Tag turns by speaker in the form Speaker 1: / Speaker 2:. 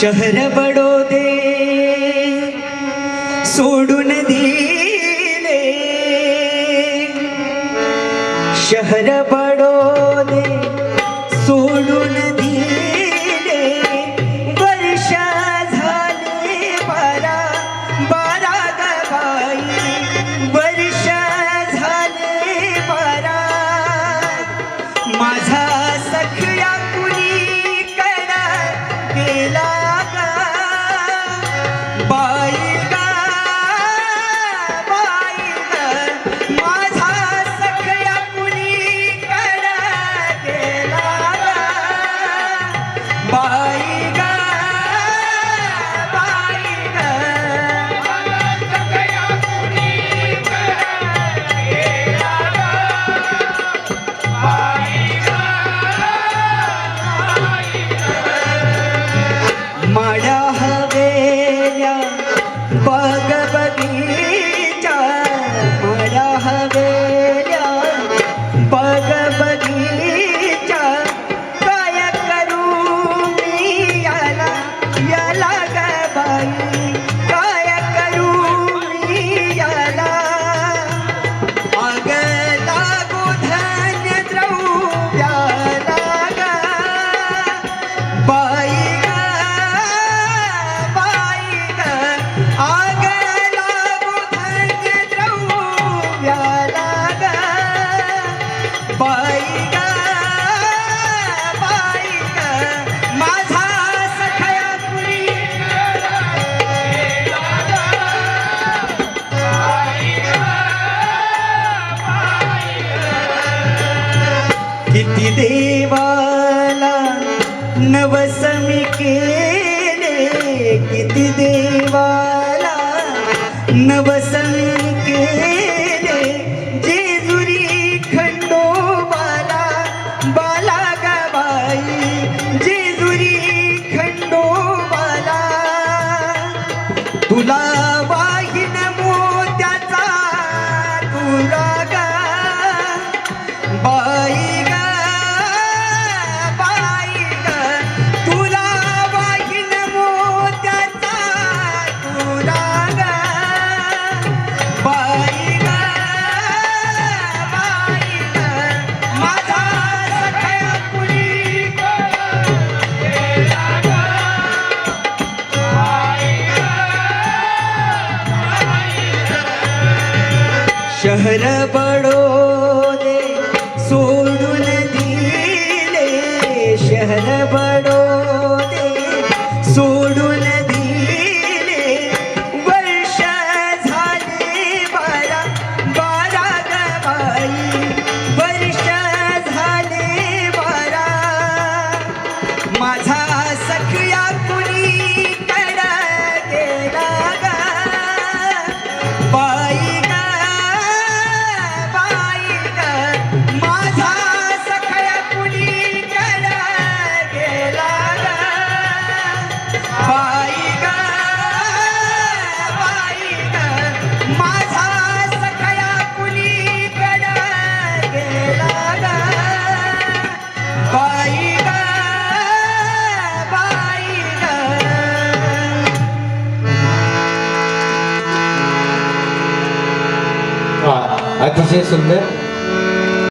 Speaker 1: शहर बडोदे सोडून दिले. शहर बडोदे सोडून दिले. वर्षा झाले बारा बारा गाई वर्षा झाले बारा. माझ भगवती सिद्धी देवाला नवसमी केले किती देवाला नवसमी પડો દે.
Speaker 2: સૂર अतिशय सुंदर.